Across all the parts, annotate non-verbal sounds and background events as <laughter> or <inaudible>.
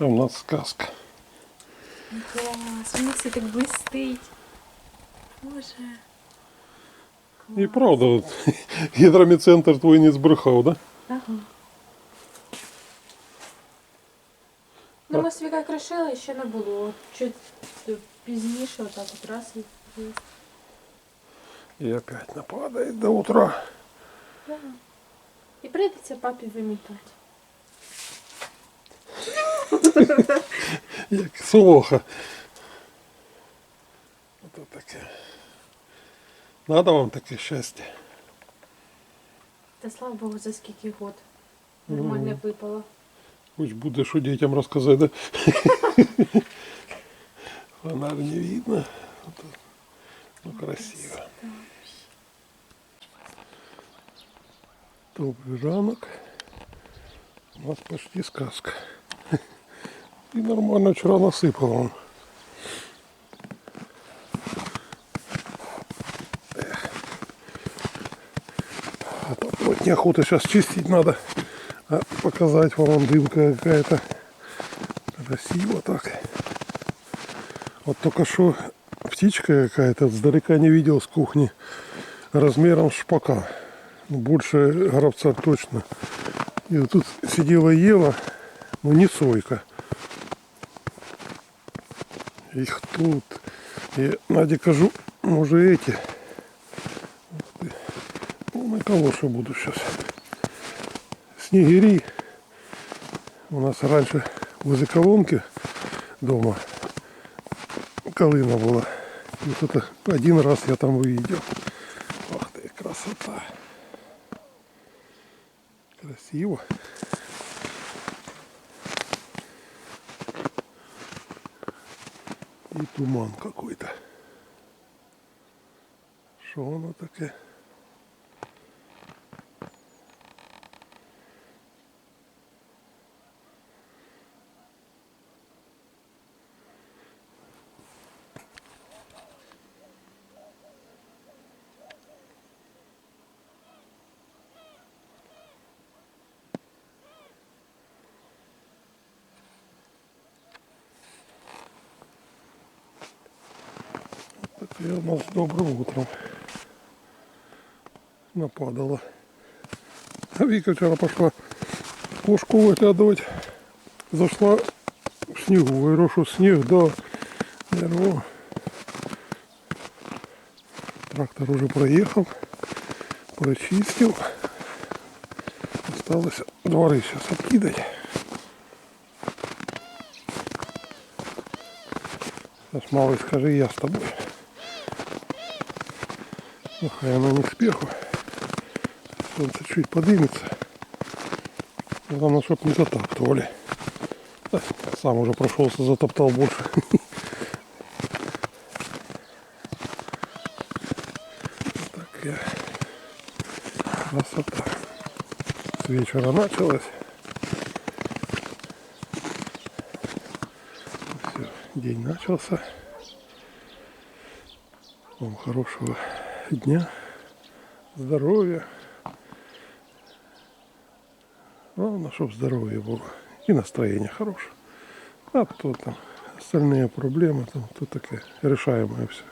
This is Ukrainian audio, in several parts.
А в нас сказка. Клас, воно все так блистить. Боже. І правда, от, <laughs> гідроміцентр твій не збрехав, да? Ага. Ну, ми собі як рішили, ще не було. Чуть пізніше, отак от раз і- І опять нападає до утра. Да. І прийдеться папі вимітати. Як солоха. Ото таке. Надо вам таке щастя. Та слава Богу, за скільки год. Нормально випало. Хоч буде що дітям розказати, да? Фонарь не видно. Ну, красиво. Добрий ранок. У нас почти сказка. І нормально вчора насипало. он. А то вот неохота сейчас чистить надо. А показать вам дымка какая-то. Красиво так. Вот только что птичка какая-то сдалека не видел с кухни. Размером шпака. Ну, Больше горобца точно. И вот тут сидела Ева, но не сойка. Их тут. Я Наде кажу, может эти. Ты. Ну, калоши буду сейчас. Снегири. У нас раньше возле колонки дома калина была. И вот это один раз я там увидел. Ах ты, красота. Красиво. Туман какой-то. Що оно такое? Такое у нас добрым утром нападало. А Вика вчера пошла кошку выглядывать. Зашла в снегу. Что снег, да. «О». трактор уже проехал, прочистил. Осталось дворы сейчас откидать. Сейчас, малый, скажи, я с тобой. Ну, хай она не к спеху. Солнце чуть подымется. Главное, чтоб не затаптывали. Сам уже прошелся, затоптал больше. <laughs> Такая красота. С вечера началось. Все, день начался. Вам хорошего дня, здоровья. Главное, чтобы здоровье было и настроение хорошее. А то там остальные проблемы, там то такое решаемое все.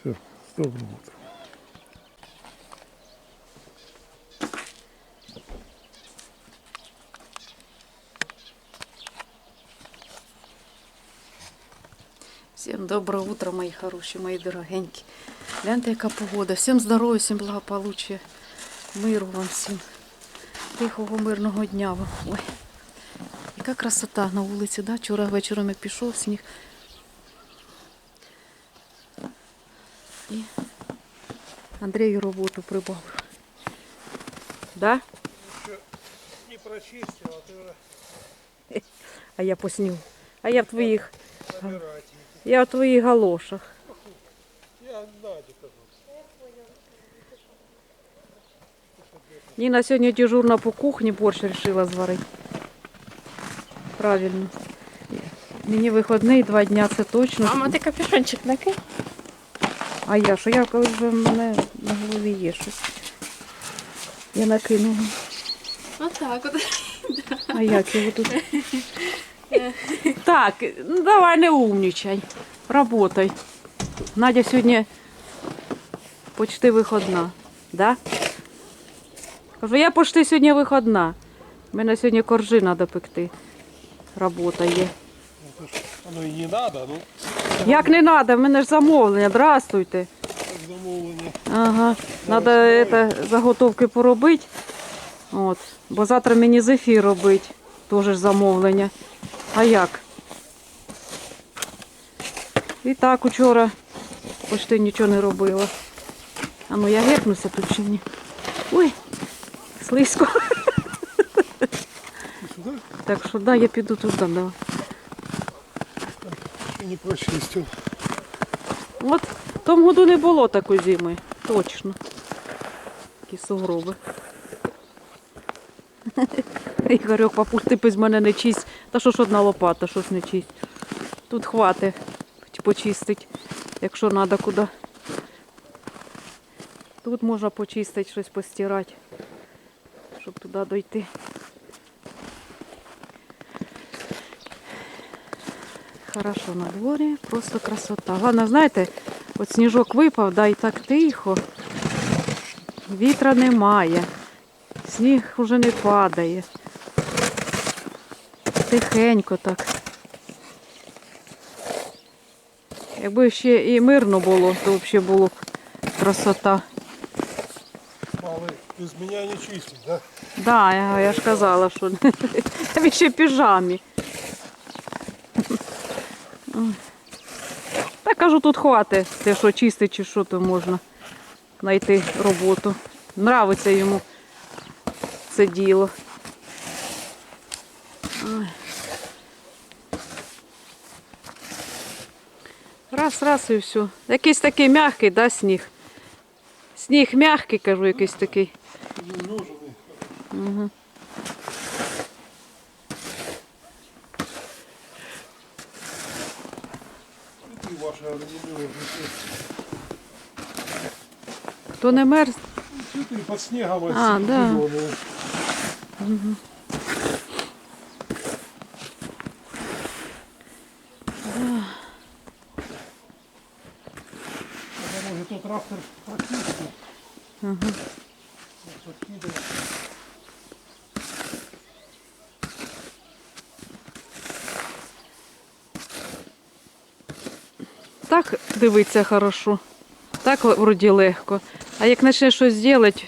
Все, с добрым утром. Всем доброе утро, мои хорошие, мои дорогенькі. Гляньте, яка погода. Всім здоров'я, всім благополуччя, миру вам всім. Тихого мирного дня вам. Ой. Яка красота на вулиці, да? Вчора вечором як пішов сніг. І Андрію роботу прибавив. Да? Не прочистил, а ты уже А я по снігу. А я в твоїх, я в твоїх галошах. Я кажу. Ніна сьогодні дежурна по кухні, борщ вирішила зварити. Правильно. Мені вихідний два дня, це точно. Мама, ти капюшончик накинь? А я що? Я коли вже в мене на голові є щось. Я накинула. Отак от. А як його тут? Так, ну давай не умнічай. Работай. Надя сьогодні почти виходна. Да? Кажу, я почти сьогодні виходна. У Мене сьогодні коржи треба пекти. Робота є. Ж не надо, ну, Як не треба, в мене ж замовлення. Здравствуйте. замовлення. Ага. Надо это, заготовки поробити. От. Бо завтра мені зефір робити. Теж ж замовлення. А як? І так учора почти нічого не робила. А ну я гепнуся тут чи ні. Ой, слизько. Так що да, я піду туди. Да. не прочистил. От в тому году не було такої зими. Точно. Такі сугроби. <laughs> Ігорьок, папуш, ти без мене не чисть. Та що ж одна лопата, щось не чисть. Тут хватить почистить, якщо треба куди. Тут можна почистити, щось постирати, щоб туди дойти. Хорошо на дворі, просто красота. Головне, знаєте, от сніжок випав, да і так тихо. Вітра немає. Сніг уже не падає. Тихенько так. Якби ще і мирно було, то взагалі було б красота. Малый, без меня не чистить, да? Да, я, я ж казала, що <laughs> я ще піжамі. Та кажу, тут хватить те, що чистить чи що, то можна знайти роботу. Нравиться йому це діло. Раз, раз і все. Якийсь такий м'який, да, сніг? Сніг м'який, кажу, якийсь такий. Умноженный. И ваши алюминиевые То не мерз. Цветы под снегом а, А, да. зеленые. Трактор практически. Ага. Так дивиться хорошо. Так вроді легко. А як почне щось робити,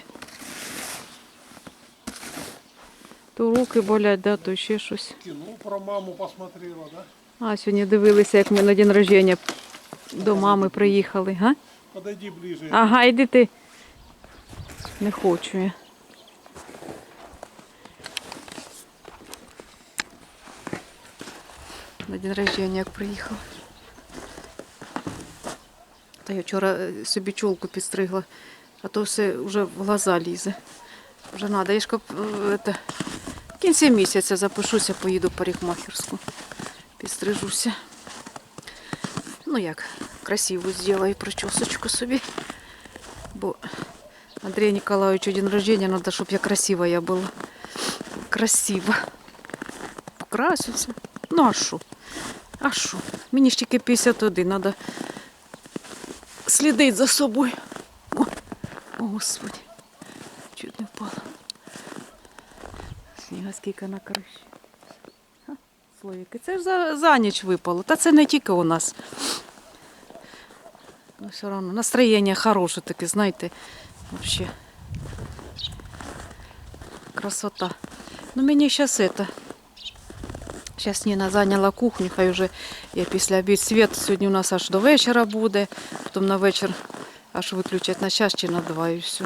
то руки болять, да, то ще щось. Кино про маму посмотрела, да? А, сьогодні дивилися, як ми на день рождення до мами приїхали. Га? Подойди ближе. Ага, йди ти. Не хочу я. На день рождення як приїхав. Та я вчора е, собі чолку підстригла, а то все вже в глаза лізе. Вже треба. Я ж е, в кінці місяця запишуся, поїду в парикмахерську. Підстрижуся. Ну як, красиву зроблю причосочку собі. Бо Андрею Николаевичу день рождения надо, чтобы я красивая была. Красиво. Покраситься. Ну а що? А що? Мені ж тільки 51, треба слідити за собою. О, о Господи. Чуть не впала. Сніга скільки на криші. Слоїки. Це ж за, за ніч випало. Та це не тільки у нас. Все равно настроение хорошее таке, знаєте, вообще. Красота. Ну мені зараз это. Зараз Ніна зайняла кухню, хай вже я після обід світ сьогодні у нас аж до вечора буде, потім на вечір аж виключать на час чи на два і все.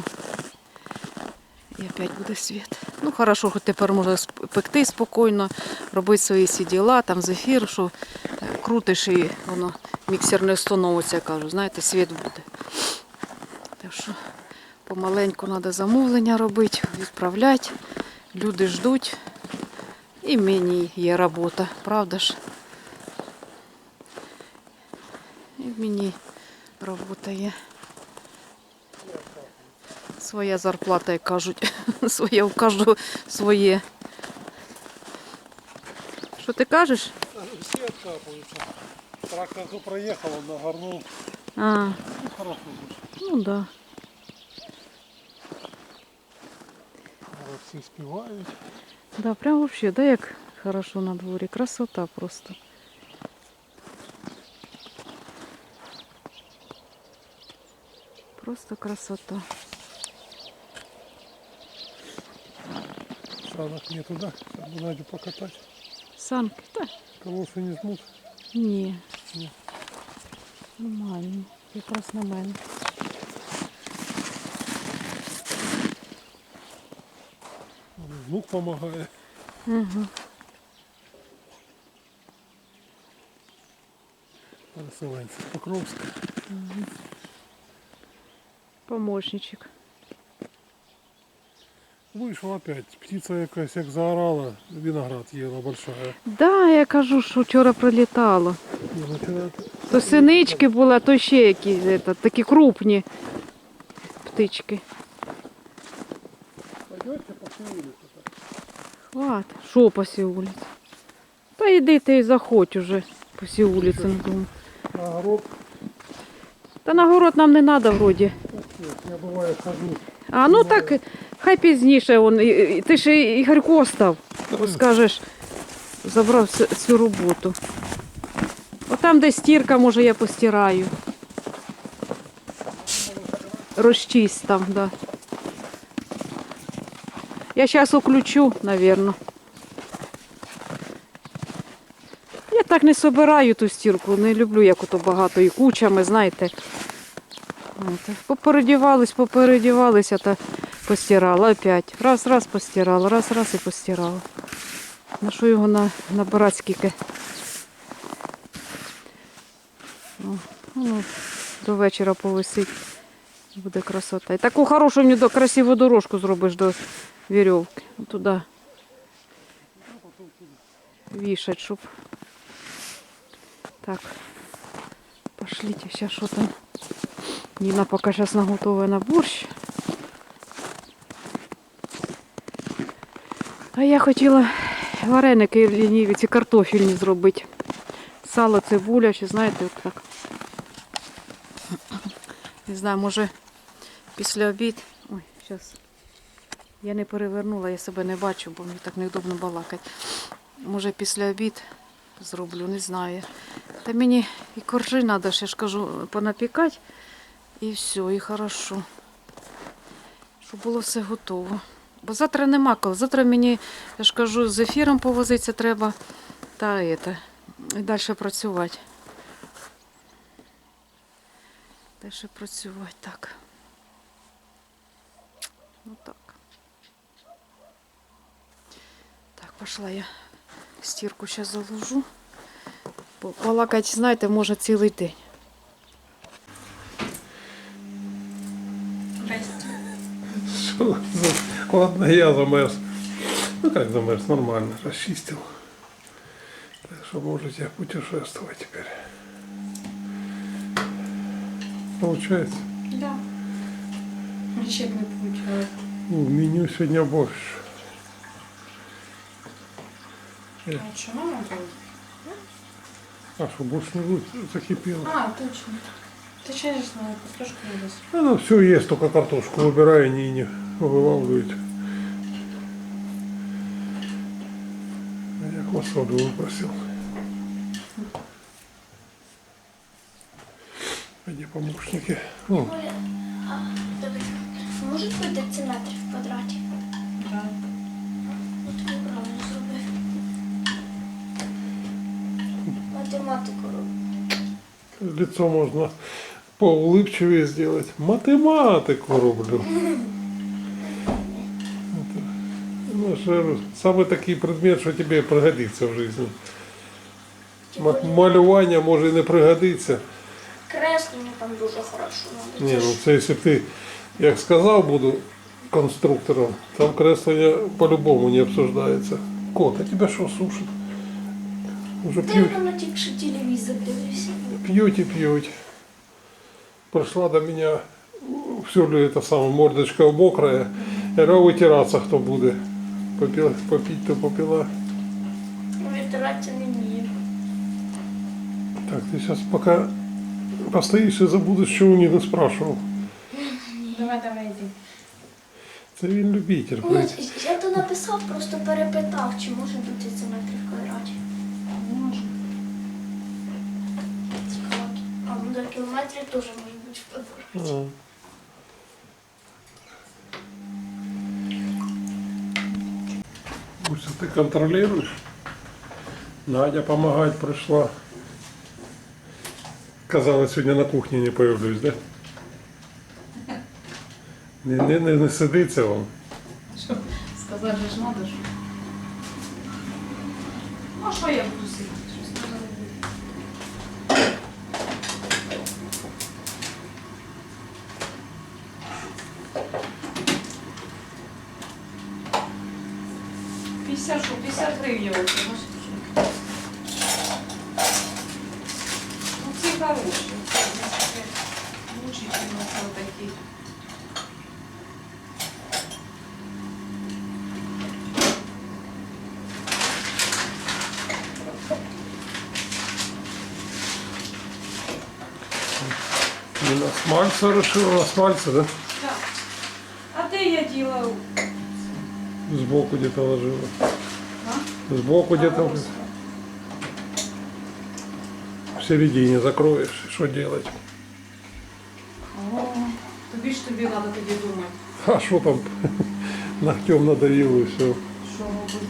І опять буде світ. Ну хорошо, хоч тепер можна пекти спокійно, робити свої всі діла, там зефір, що е, крутиш і воно міксер не остановиться, я кажу, знаєте, світ буде. Так що помаленьку треба замовлення робити, відправляти. Люди ждуть. І мені є робота, правда ж? І мені робота є. Своя зарплата, як кажуть. <laughs> Своє у кожного своє. Що ти кажеш? Все откапываются. Трактор то проехал, он нагорнул. А, Ну, хорошо. ну да. Все спевают. Да, прям вообще, да, як хорошо на дворі. Красота просто. Просто красота. Санок нету, да? Надю покатать. Санки, та Колосы не жмут. ні. Ні. Нормально. Якраз на мене. Внук помогает. Угу. Переселенцы. Покровск. Помощничек. Вышел опять. Птица якась як заорала. Виноград ела большая. Да, я кажу, що вчора прилітало. То синички були, а то ще якісь это, такі крупні птички. Пойдете по всей улице? так? Хват, що по всій вулиці? Та йди ти і заходь уже по всій вулиці. На огород. Та на город нам не треба вроді. Я бывает хожу. А ну так, хай пізніше. Он, ти ж Ігорько став, скажеш, забрав всю роботу. Отам, де стірка, може, я постираю. Розчисть там, да. Я зараз уключу, напевно. Я так не собираю ту стірку, не люблю, як ото багато і кучами, знаєте. Попередівались, попередівалися та постирала опять. Раз, раз постирала, раз, раз і постирала. На що його на, набирати скільки? О, ну, до вечора повисить. Буде красота. І таку хорошу мені красиву дорожку зробиш до вірьовки. Туди вішать, щоб. Так. Пошлите, сейчас что там. Ніна поки зараз наготовує на борщ. А я хотіла вареники лініві, ці картофельні зробити. Сало, цибуля, чи знаєте, от так. Не знаю, може після обід. Ой, зараз. Я не перевернула, я себе не бачу, бо мені так неудобно балакати. Може після обід зроблю, не знаю. Та мені і коржи треба, ще ж кажу, понапікати. І все, і хорошо. Щоб було все готово. Бо завтра нема коли. Завтра мені, я ж кажу, з ефіром повозитися треба. Та это, і далі працювати. Далі працювати так. Ну так. Так, пішла я стірку зараз заложу. Бо знаєте, може цілий день. Ладно, я замерз. Ну как замерз, нормально, расчистил. Так что можете путешествовать теперь. Получается. Да. Нічого не получилось. Ну, в меню сегодня больше. А чому не було? А что, больше не будет закипело? А, точно. Ти чесно, картошку не десь. Ну, все есть, только картошку выбираю, не, не вылавливать. Я квасолю выпросил. помощники? О, Оля, а, дивись, може бути дециметр в квадраті? Да. От ти правильно зробив. Математику роблю. лицо можно поулыбчивее сделать. Математику рублю. <laughs> Это, ну, что, самый такий предмет, що тебе пригодиться в житті. Ма- Малювання може і не пригодиться. Креслення там дуже хорошо надо. Ні, ну це якщо б ти, як сказав, буду конструктором, там креслення по-любому не обсуждається. Кот, а тебе що сушить? Уже Ти п'ють, воно тільки що телевізор дивився. п'ють і п'ють. Пришла до мене, все ли это самое, мордочка мокрая. Я говорю, витиратися хто буде. Попила, попить, то попила. Ну, Він притиратися не вмію. Так, ты сейчас пока постоишь и забудешь, чего не спрашивал. Давай, давай, йди. Це він любитель. Ну, блядь. я то написав, просто перепитав, чи може бути це метрів квадраті. Може. Цікаво. А ну до кілометрів теж може бути в квадраті. А. Муся, ты контролируешь? Надя помогать пришла. Казалось, сьогодні на кухні не появлюсь, да? Не, не, не, не сидиться вам. Що сказати ж надо ж. Ну, що я буду сидіти? Щось треба робити. П'ятдесят що, 50 гривень оце, бачите? що? Ну, ці хороші. Це, це, Лучше, ніж оце такі. Не на смальца решила, на смальце, да? Так. А де я діла? Сбоку где-то ложила. А? Сбоку где-то в середине закроешь. Что делать? О, тобі ж тобі треба тоді думати, А что там? <laughs> Ногтем надавил и все. що робити.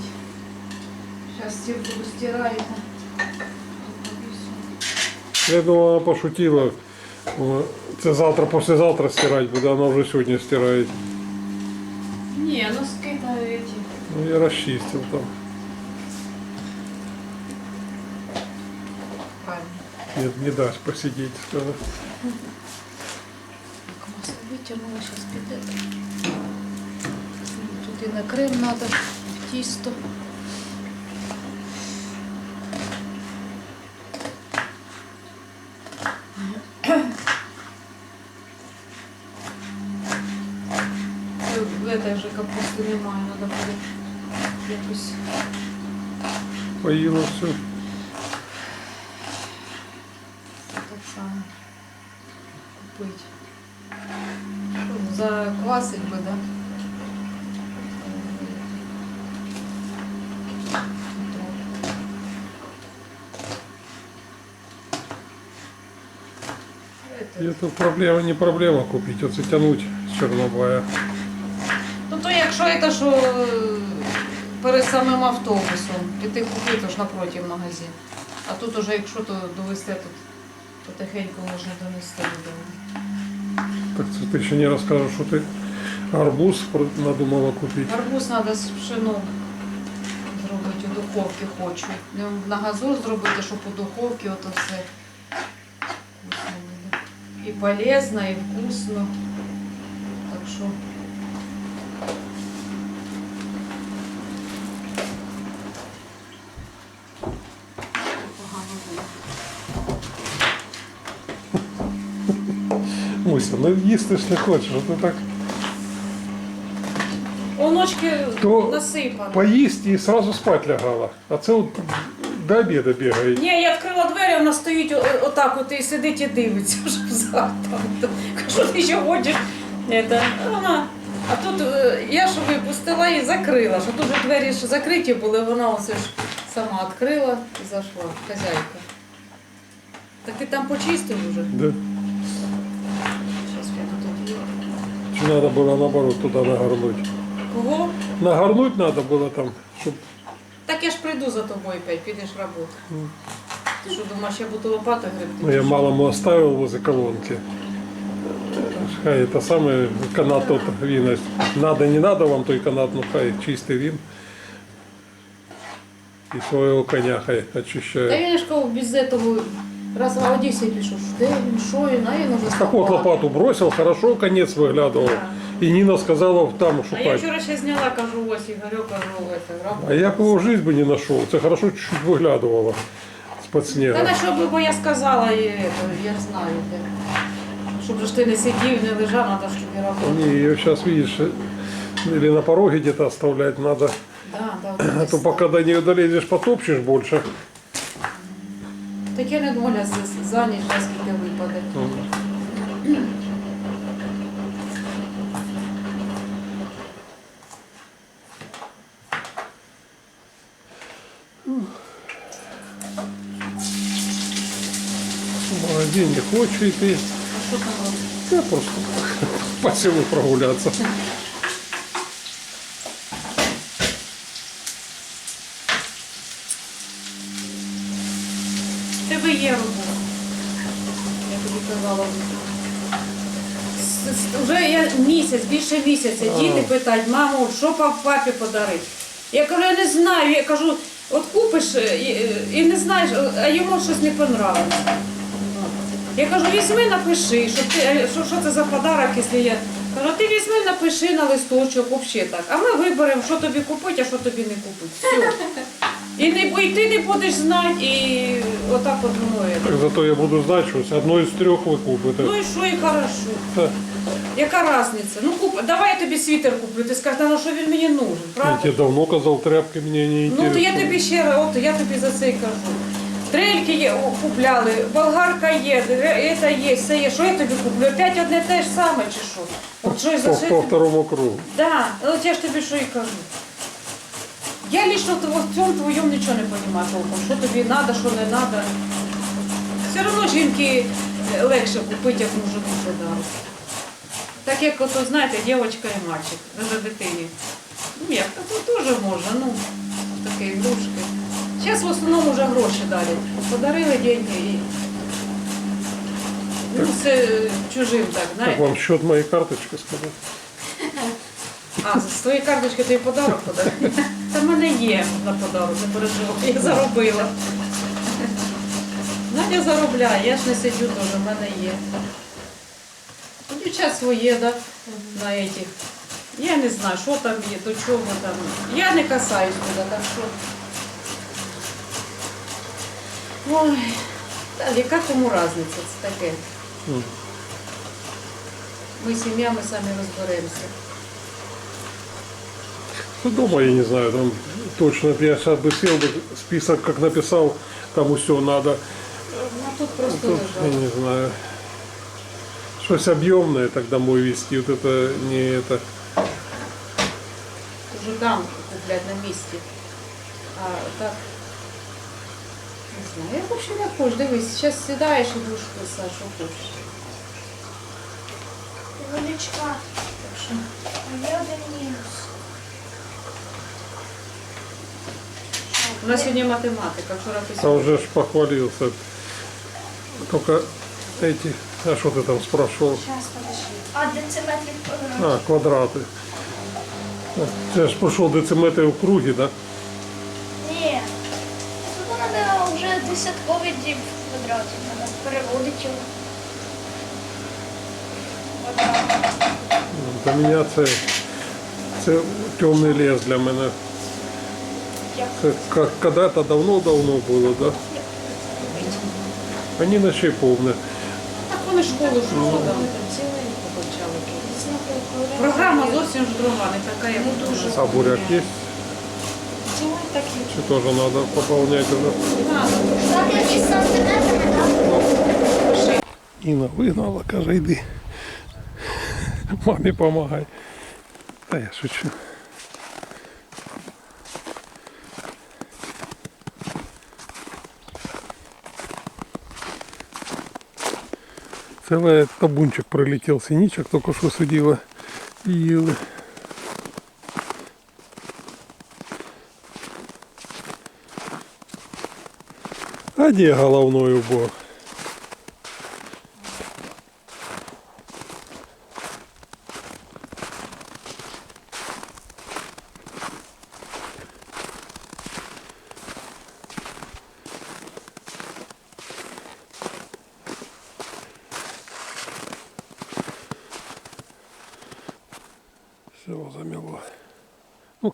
Зараз стірку стираєте. Я думаю, она пошутила. Це завтра, послезавтра стирать буде, она уже сегодня стирает. Ні, ну скидаю эти. Ну, я расчистил там. Правильно. Не, даст посидеть. Так, масло витягнула, зараз піде. Тут і на крем треба, в тісто. Е, В этой же капусти немає, треба буде якось. Поїла все. Так само купити. Що, Заквасить би, да? И это проблема, не проблема купить, вот тянуть с Чернобая. Якщо це що е, перед самим автобусом, піти купити, ж напроти магазин. А тут уже якщо то довести тут, потихеньку можна донести додому. Так ты еще не расскажешь, что ты арбуз надумала купить. Арбуз треба з пшеном зробити у духовці хочу. На газу зробити, щоб у духовці ото все вкусно буде. І полезно, і вкусно. Так що. Муся, ну їсти ж не хочеш, а ти так Оночки То насипано. поїсть і сразу спать лягала. А це от до обіду бігає. Ні, я відкрила двері, вона стоїть о- отак от і сидить і дивиться, щоб завтра. Кажу, ти що хочеш? Это, вона. А тут е, я ж випустила і закрила, що тут двері ж закриті були, вона оце ж сама відкрила і зайшла, хазяйка. Так ти там почистив уже? Да. Треба було наоборот туди нагорнути? Кого? Нагорнути треба було там, щоб Так я ж прийду за тобою опять, підеш роботи. Ти що думаєш, я буду лопатою гребти? ну, я малому оставив возле колонки. Хай это самое канат тот він. Надо, не надо вам той канат, ну хай чистий він. І свого коня хай Та очищає. він ж кажу, без этого раз в Одесі пішов, де він, що він, а Так от лопату бросил, хорошо конець виглядував. І Ніна сказала там А я вчора ще зняла, кажу, ось Ігорю, кажу, это, А я б його в жизнь би не знайшов. Це хорошо чуть-чуть виглядувало з-під снігу. Та на що би, бо я сказала, і, это, я знаю, де. Щоб же ж ти не сидів, не лежав, треба ж тобі робити. Не, ее сейчас видишь, или на пороге где-то оставлять надо, Да, да, А то пока до нее долезешь, потопчешь больше. Так я не думала за, за ніч наскільки випаде. В магазин не хочешь идти. А що там? Я просто по селу прогуляться. Місяць, більше місяця, діти питають, мамо, що папі подарити? Я кажу, я не знаю. Я кажу, от купиш е, і, і не знаєш, а йому щось не понравиться. Я кажу, візьми, напиши, що, ти, е, що, що це за подарок, якщо є. Кажу, ти візьми, напиши на листочок, взагалі так. А ми виберемо, що тобі купити, а що тобі не купити. Все. І, не, і ти не будеш знати, і отак от воно. є. Так зато я буду знать, что одно из трех вы купите. Ну і що, і хорошо. Да. Яка різниця? Ну куп, давай я тобі світер куплю. Ти скажеш, ну що він мені нужен, Я правда? тебе давно казал, тряпки мне не Ну то интересуют. я тобі ще раз, от я тобі за це й кажу. Трельки є, о, купляли, болгарка є, це є, все є. Що я тобі куплю? Опять одне те ж саме чи що? От що і за По, я по тобі- второму кругу. Да, от я ж тобі що і кажу. Я лично в в цьому твоєму нічого не розумію толком. Що тобі треба, що не треба. Все одно жінки е, легше купити, як мужику подарок. Так як ото, знаєте, дівчинка і мальчик за дитині. Ну як, то теж можна, ну, такі ігрушки. Зараз в основному вже гроші дарять. Подарили деньги і. Ну, це чужим так, Так знаєте. вам счет моей карточки сказать. А, з твоєї карточки тобі подарок подарунок? Та в мене є на подарок, не переживай, я заробила. Надя заробляє, я ж не сиджу теж, в мене є. У дівчат своє, да, на этих. Я не знаю, що там є, до чого там. Я не касаюсь туди, так що. Ой, та яка кому різниця, це таке. Мгм. Ми сім'я, ми самі розберемося. Ну, дома я не знаю, там точно, я сейчас бы сел бы, список как написал, там все надо. Ну тут просто Тут, я лежало. не знаю. Что-то объемное так домой вести, вот это не это. Уже там куплять на місці. А так. Не знаю. Я взагалі не хочу. Дивись, зараз сідаєш і будеш писати, що хочеш. Величка, Так що а є один мінус. у нас сьогодні математика, вчора А писав. уже ж похвалился. Только эти, а что ты там спрашивал? Зараз подожди. А дециметрів квадратів? А, квадраты. Я ж пошел дециметры в круге, да? Ні. Тут треба вже десятковий дріб квадратів. Треба переводити його. Квадрат. Для меня це, це темний лес для мене. Як? Це ка- когда-то давно-давно було, да? Они наче повне. Вони школу ж покончали. Програма зовсім ж друга, не така, як Не дуже. А буряк такий. Чи якісь сантиметри, так? Інна вигнала, каже, йди. Мамі помагай. Та я шучу. Целый табунчик пролетел синичек, только что судила и ели. А где головной убор?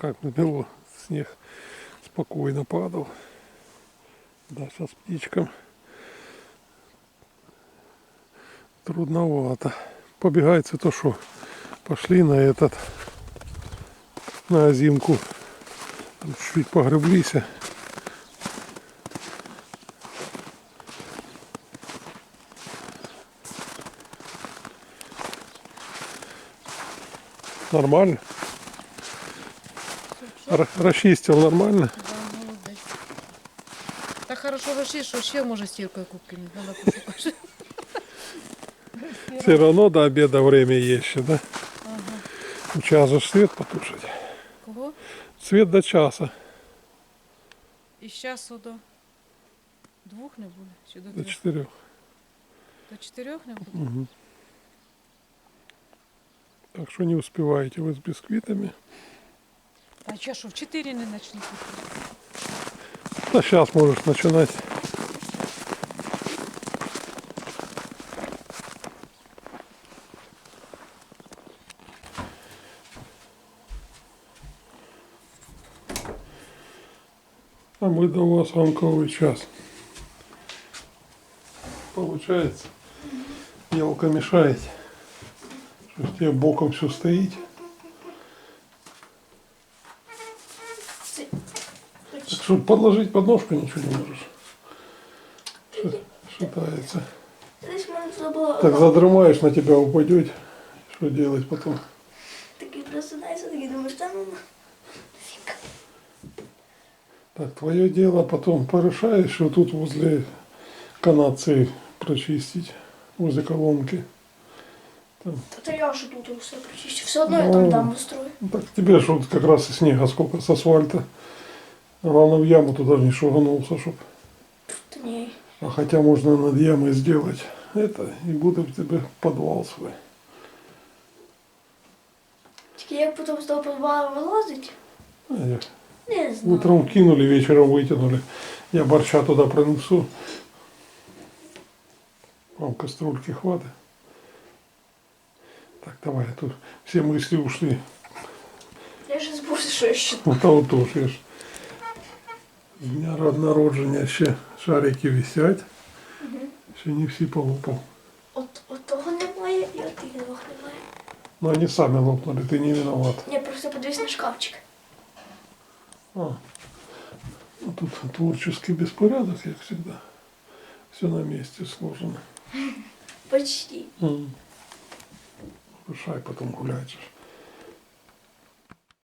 Как намело, снег спокойно падал. Да, сейчас птичкам трудновато. Побегается то что. Пошли на этот, на озимку Там чуть погреблися. Нормально? Расчистил нормально? Да, молодець. Так хорошо розчиш, що ще може стіркою кубки не треба пошукати. Все равно до обеда время есть еще, да? У час же свет потушить. Кого? Свет до часа, І з часу до двох не буде? Чи до до четырех. До чотирьох не буде? Так что не успеваете вы с бисквитами. А що в чотири не почнуть? Да сейчас можешь начинать. А мы до вас ранковый час. Получается, елка мешает. Что тебе боком все стоит. Так что подложить подножку ничего не можешь. Ши- Шатается. Десь мене забула. Так задрымаешь, на тебя упадет. Что делать потом? Такий просинається, такий думаєш, та ну. фіг. Так, твое дело потом порешаешь, вот тут возле канадцы прочистить, возле колонки. Там. Та то я ж тут все прочищу. Все одно я там Ну. дамбу строю. Ну, так тебе ж вот как раз и снега сколько с асфальта. Главное в яму туда не шуганулся, чтоб. Та ні. А хотя можно над ямой сделать это, и будет в тебе подвал свой. Тільки як потім з того подвала вилазить, А я не знаю. Утром кинули, вечером вытянули. Я борща туда принесу. Вам кастрюльки хватит. Так, давай, а тут все мысли ушли. Я ж збув, що я ще. Ну, то тоже я ж. З дня народження ще шарики висять. Ще не всі полупав. От, от того немає і от тих двох немає. Но они сами лопнули, ты не виноват. Ні, просто подивись на шкафчик. А. Ну, тут творческий беспорядок, как всегда. Все на месте сложено. Почти. М. Решай, потом гулять. же.